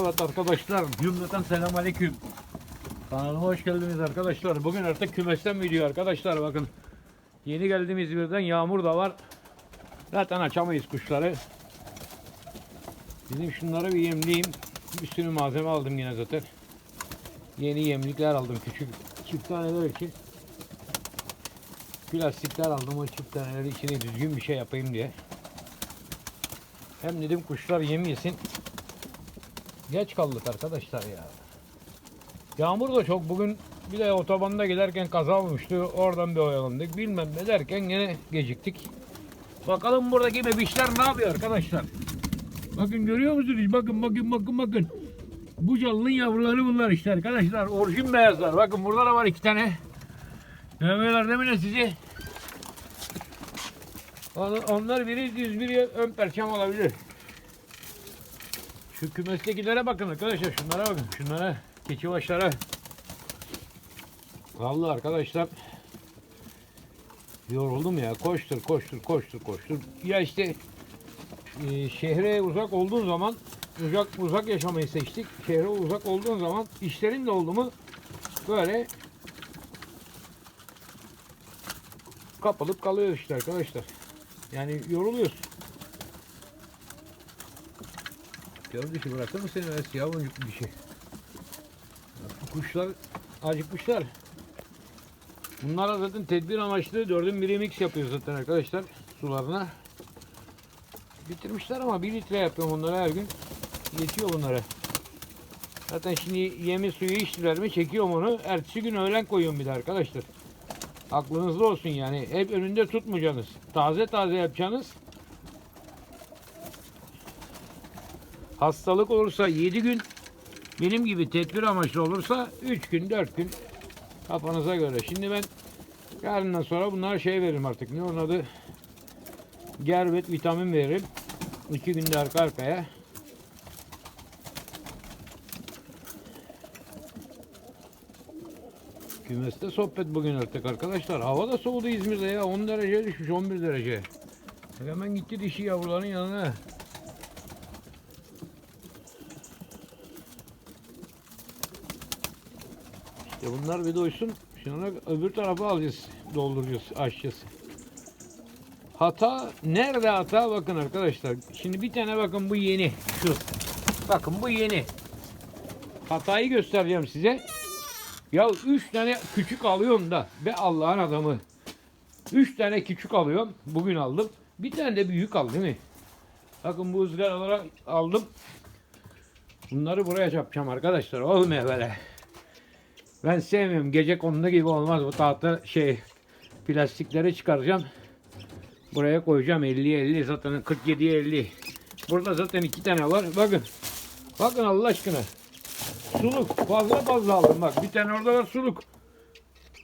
Evet arkadaşlar cümleten selam aleyküm. Kanalıma hoş geldiniz arkadaşlar. Bugün artık kümesten video arkadaşlar bakın. Yeni geldim İzmir'den yağmur da var. Zaten açamayız kuşları. Bizim şunları bir yemleyeyim. Bir sürü malzeme aldım yine zaten. Yeni yemlikler aldım küçük çift taneler için. Plastikler aldım o çift taneleri içine düzgün bir şey yapayım diye. Hem dedim kuşlar yem yesin. Geç kaldık arkadaşlar ya. Yağmur da çok. Bugün bir de otobanda giderken kaza olmuştu. Oradan bir oyalandık. Bilmem ne derken gene geciktik. Bakalım buradaki bebişler ne yapıyor arkadaşlar. Bakın görüyor musunuz? Bakın bakın bakın bakın. Bu canlının yavruları bunlar işte arkadaşlar. Orijin beyazlar. Bakın burada da var iki tane. Görmüyorlar değil mi sizi? On- Onlar biri düz biri ön perçem olabilir. Şu kümestekilere bakın arkadaşlar. Şunlara bakın. Şunlara. Keçi başlara. Vallahi arkadaşlar yoruldum ya. Koştur koştur koştur koştur. Ya işte e, şehre uzak olduğun zaman uzak uzak yaşamayı seçtik. Şehre uzak olduğun zaman işlerin de oldu mu böyle kapılıp kalıyor işte arkadaşlar. Yani yoruluyorsun. Gördü ki bırakır mı seni öyle siyah boncuklu bir şey? Bak, Bu kuşlar acıkmışlar. Bunlara zaten tedbir amaçlı dördün biri mix yapıyor zaten arkadaşlar sularına. Bitirmişler ama bir litre yapıyorum onlara her gün. Yetiyor bunlara. Zaten şimdi yemi suyu içtiler mi çekiyorum onu. Ertesi gün öğlen koyuyorum bir de arkadaşlar. Aklınızda olsun yani. Hep önünde tutmayacaksınız. Taze taze yapacaksınız. Hastalık olursa 7 gün benim gibi tedbir amaçlı olursa 3 gün 4 gün kafanıza göre. Şimdi ben yarından sonra bunlar şey veririm artık. Ne onun adı? Gervet vitamin veririm. 2 günde arka arkaya. Kümeste sohbet bugün artık arkadaşlar. Hava da soğudu İzmir'de ya. 10 derece düşmüş 11 derece. Hemen gitti dişi yavruların yanına. İşte bunlar bir doysun. Şimdi öbür tarafa alacağız. Dolduracağız. Açacağız. Hata nerede hata bakın arkadaşlar. Şimdi bir tane bakın bu yeni. Şu. Bakın bu yeni. Hatayı göstereceğim size. Ya üç tane küçük alıyorum da be Allah'ın adamı. Üç tane küçük alıyorum. Bugün aldım. Bir tane de büyük aldım değil mi? Bakın bu ızgaralara aldım. Bunları buraya yapacağım arkadaşlar. Olmuyor böyle. Ben sevmiyorum. Gece konuda gibi olmaz. Bu tahta şey plastikleri çıkaracağım. Buraya koyacağım 50 50 zaten 47 50. Burada zaten iki tane var. Bakın. Bakın Allah aşkına. Suluk. Fazla fazla aldım bak. Bir tane orada var suluk.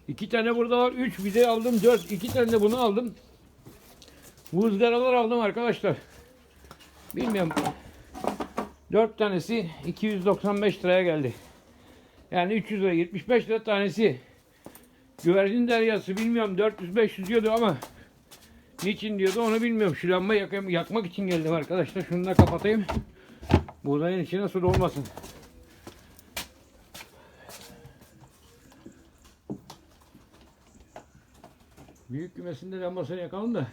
İki tane burada var. Üç. Bir aldım dört. İki tane de bunu aldım. Bu ızgaralar aldım arkadaşlar. Bilmiyorum. Dört tanesi 295 liraya geldi. Yani 300 lira 75 lira tanesi. Güvercin deryası bilmiyorum 400-500 diyordu ama niçin diyordu onu bilmiyorum. Şu lambayı yak- yakmak için geldim arkadaşlar. Şunu da kapatayım. Buğdayın içine su dolmasın. Büyük kümesinde lambasını yakalım da.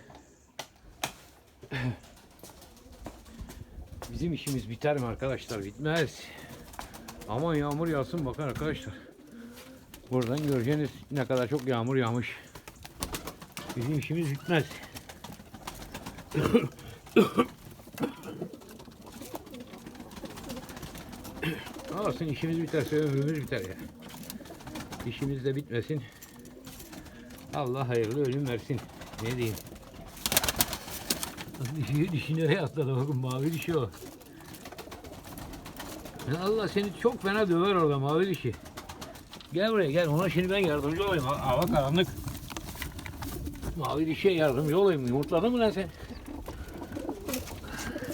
Bizim işimiz biter mi arkadaşlar? Bitmez. Aman yağmur yağsın bakın arkadaşlar. Buradan göreceğiniz ne kadar çok yağmur yağmış. Bizim işimiz bitmez. Olsun işimiz biterse ömrümüz biter ya. İşimiz de bitmesin. Allah hayırlı ölüm versin. Ne diyeyim? Dişi, dişi nereye atladı bakın mavi dişi o. Ya Allah seni çok fena döver orada mavi dişi. Gel buraya gel ona şimdi ben yardımcı olayım. Ha- Hava karanlık. Mavi dişiye yardımcı olayım. Yumurtladın mı lan sen?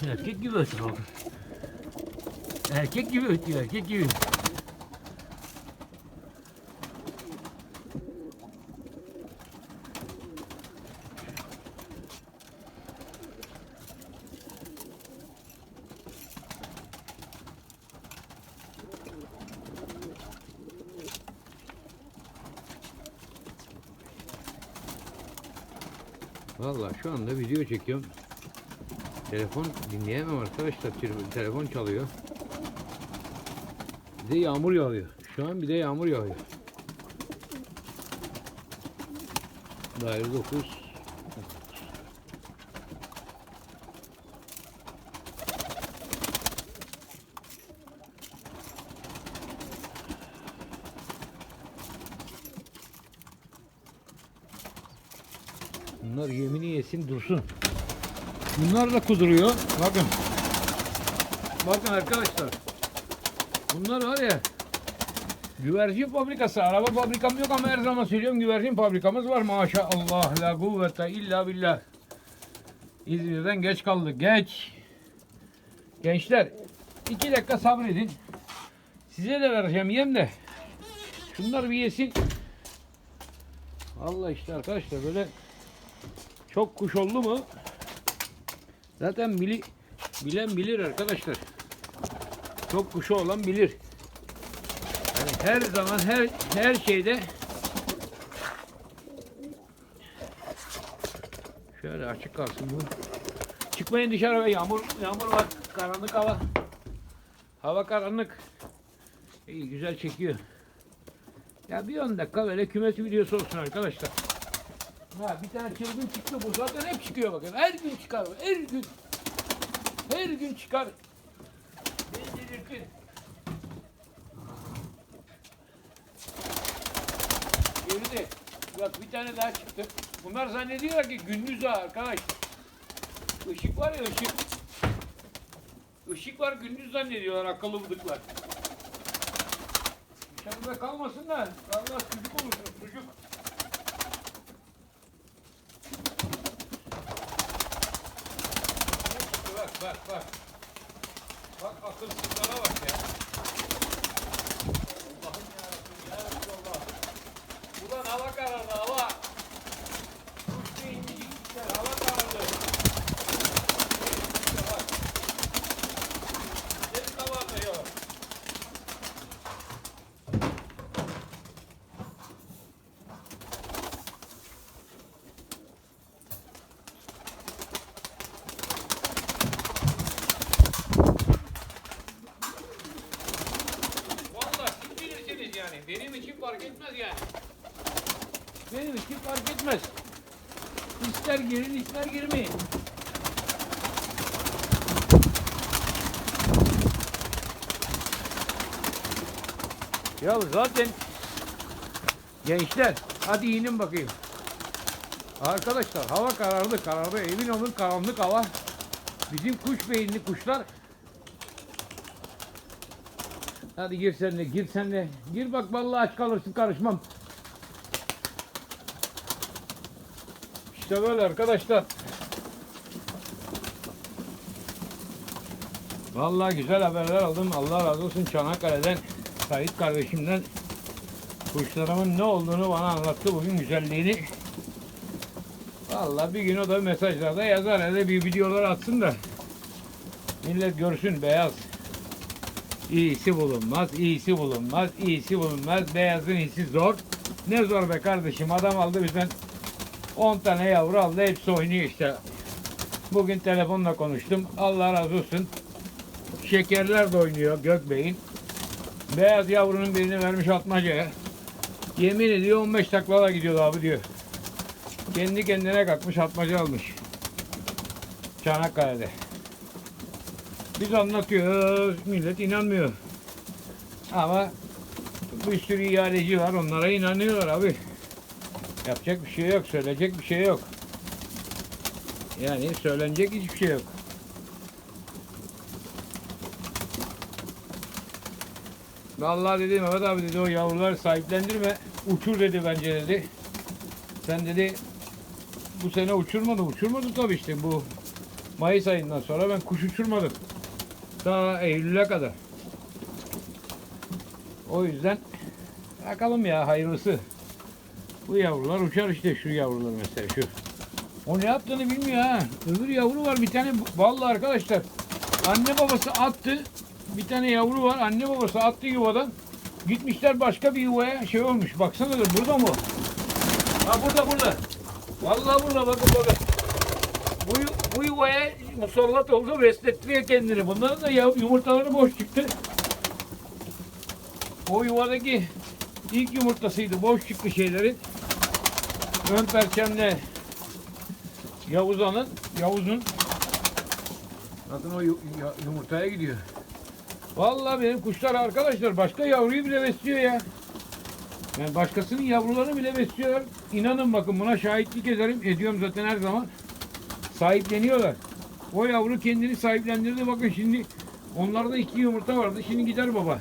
Erkek gibi ötüyor. Erkek gibi ötüyor erkek gibi. Vallahi şu anda video çekiyorum. Telefon dinleyemem arkadaşlar. Tele- Telefon çalıyor. Bir de yağmur yağıyor. Şu an bir de yağmur yağıyor. Daire 9. Bunlar yemini yesin dursun. Bunlar da kuduruyor. Bakın. Bakın arkadaşlar. Bunlar var ya güvercin fabrikası. Araba fabrikam yok ama her zaman söylüyorum güvercin fabrikamız var. Maşallah la kuvvete illa billah. İzmir'den geç kaldık. Geç. Gençler iki dakika sabredin. Size de vereceğim yem de. Şunlar bir yesin. Allah işte arkadaşlar böyle çok kuş oldu mu zaten bili, bilen bilir arkadaşlar. Çok kuşu olan bilir. Yani her zaman her her şeyde şöyle açık kalsın bu. Çıkmayın dışarı ve yağmur yağmur var. Karanlık hava. Hava karanlık. İyi güzel çekiyor. Ya bir 10 dakika böyle kümes videosu olsun arkadaşlar. Ha bir tane çılgın çıktı bu zaten hep çıkıyor bakın. Her gün çıkar. Her gün. Her gün çıkar. Beni delirtin. Geride. Bak bir tane daha çıktı. Bunlar zannediyorlar ki gündüz ha arkadaş. Işık var ya ışık. Işık var gündüz zannediyorlar akıllı bıdıklar. Dışarıda kalmasın da Allah çocuk olursun çocuk. Bak bak bak. Bak akılsızlara bak ya. Allah'ım yarabbim ya Resulallah. Ulan hava karardı hava. Kuş beyinli gitmişler hava karardı. İşte bak. Ses kabarmıyor. Vallahi siz bilirsiniz yani. Benim için fark etmez yani. Benim için fark etmez. İster girin ister girmeyin. Ya zaten gençler hadi inin bakayım. Arkadaşlar hava karardı karardı emin olun karanlık hava. Bizim kuş beyinli kuşlar Hadi gir sen de, gir sen de. Gir bak vallahi aç kalırsın karışmam. İşte böyle arkadaşlar. Vallahi güzel haberler aldım. Allah razı olsun Çanakkale'den, Sait kardeşimden. Kuşlarımın ne olduğunu bana anlattı bugün güzelliğini. Vallahi bir gün o da mesajlarda yazar. Hele bir videolar atsın da. Millet görsün beyaz. İyisi bulunmaz, iyisi bulunmaz, iyisi bulunmaz. Beyazın iyisi zor. Ne zor be kardeşim. Adam aldı bizden 10 tane yavru aldı. Hepsi oynuyor işte. Bugün telefonla konuştum. Allah razı olsun. Şekerler de oynuyor Gökbey'in. Beyaz yavrunun birini vermiş atmacaya. Yemin ediyor 15 taklala gidiyor abi diyor. Kendi kendine kalkmış atmaca almış. Çanakkale'de. Biz anlatıyoruz, millet inanmıyor. Ama bir sürü ihaleci var, onlara inanıyorlar abi. Yapacak bir şey yok, söyleyecek bir şey yok. Yani söylenecek hiçbir şey yok. Vallahi dedi Mehmet abi dedi o yavruları sahiplendirme, uçur dedi bence dedi. Sen dedi bu sene uçurmadın, uçurmadın tabii işte bu Mayıs ayından sonra ben kuş uçurmadım. Daha Eylül'e kadar. O yüzden bakalım ya hayırlısı. Bu yavrular uçar işte şu yavrular mesela şu. O ne yaptığını bilmiyor ha. Öbür yavru var bir tane vallahi arkadaşlar. Anne babası attı. Bir tane yavru var. Anne babası attı yuvadan. Gitmişler başka bir yuvaya şey olmuş. Baksana da burada mı? Ha burada burada. Vallahi burada bakın bakın. bu yuvaya musallat oldu beslettiriyor kendini. Bunların da yumurtaları boş çıktı. O yuvadaki ilk yumurtasıydı. Boş çıktı şeylerin. Ön perçemle Yavuzan'ın, Yavuz'un Bakın o yu- ya- yumurtaya gidiyor. Vallahi benim kuşlar arkadaşlar başka yavruyu bile besliyor ya. Yani başkasının yavrularını bile besliyorlar. İnanın bakın buna şahitlik ederim. Ediyorum zaten her zaman. Sahipleniyorlar. O yavru kendini sahiplendirdi. Bakın şimdi onlarda iki yumurta vardı. Şimdi gider baba.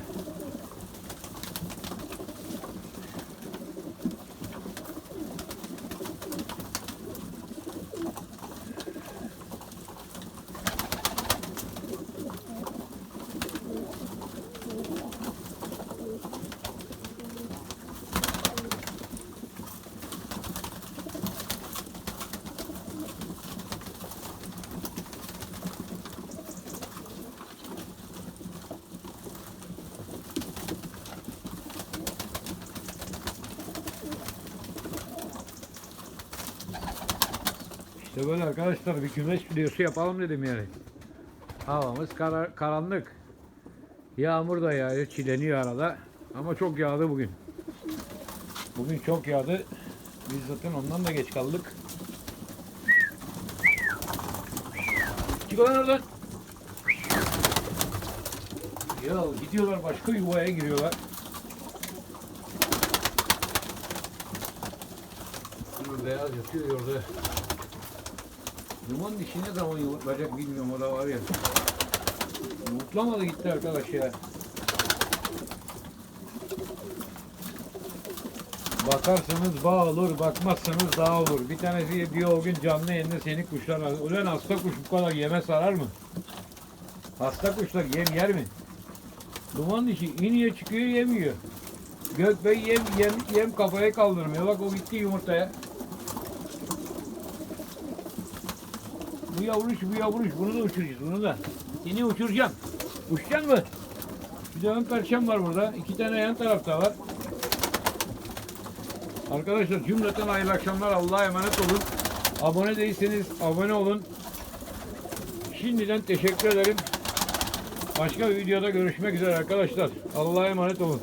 İşte böyle arkadaşlar bir kümes videosu yapalım dedim yani. Havamız kara- karanlık. Yağmur da yağıyor, çileniyor arada. Ama çok yağdı bugün. Bugün çok yağdı. Biz zaten ondan da geç kaldık. Çık lan oradan. Ya gidiyorlar başka yuvaya giriyorlar. Beyaz yatıyor orada. Duman dişi ne zaman yumurtlayacak bilmiyorum o da var ya. Yumurtlamadı gitti arkadaş ya. Bakarsanız bağ olur, bakmazsanız dağ olur. Bir tanesi diyor o gün canlı yayında seni kuşlar alır. Ulan hasta kuş bu kadar yeme sarar mı? Hasta kuşlar yem yer mi? Duman dişi iniyor çıkıyor yemiyor. Gökbey yem, yem, yem kafaya kaldırmıyor. Bak o gitti yumurtaya. Bu yavruş bu yavruş bunu da uçuracağız bunu da. Seni uçuracağım. Uçacaksın mı? Bir de ön perçem var burada. İki tane yan tarafta var. Arkadaşlar cümleten hayırlı akşamlar. Allah'a emanet olun. Abone değilseniz abone olun. Şimdiden teşekkür ederim. Başka bir videoda görüşmek üzere arkadaşlar. Allah'a emanet olun.